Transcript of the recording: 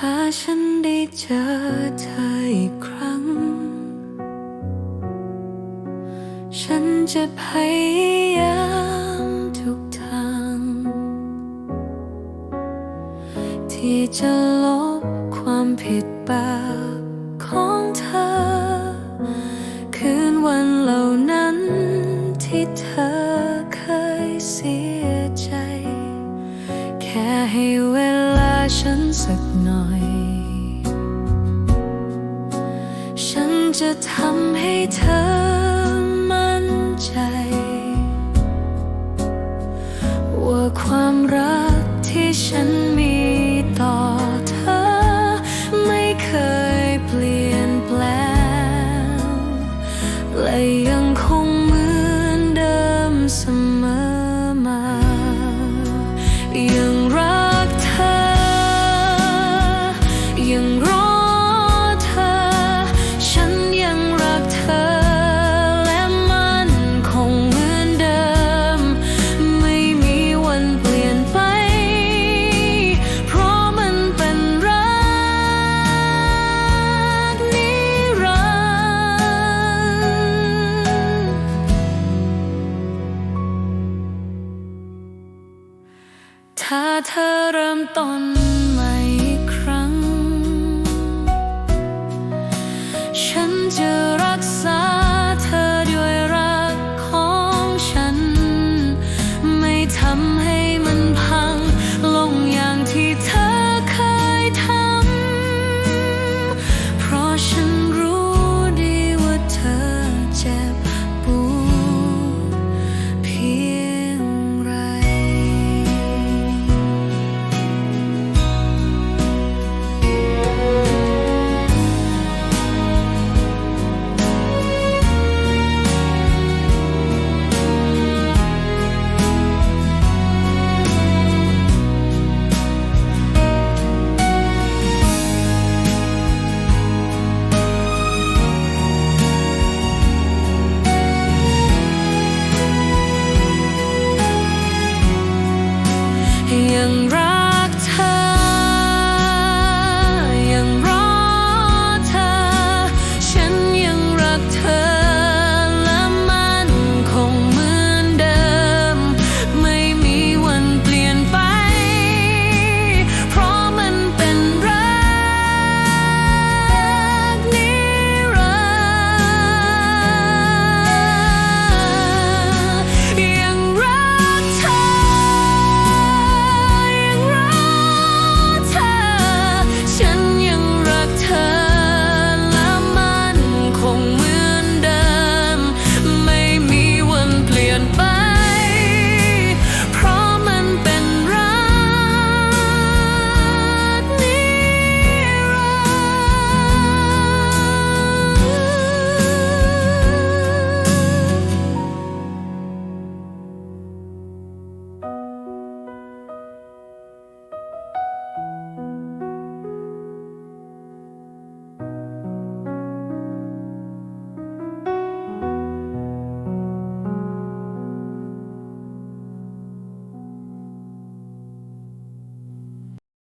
ถ้าฉันได้เจอเธออีกครั้ง ฉันจะพยายามทุกทาง ที่จะลบความผิดบาป สักหน่อย ฉันจะทำให้เธอ Anton.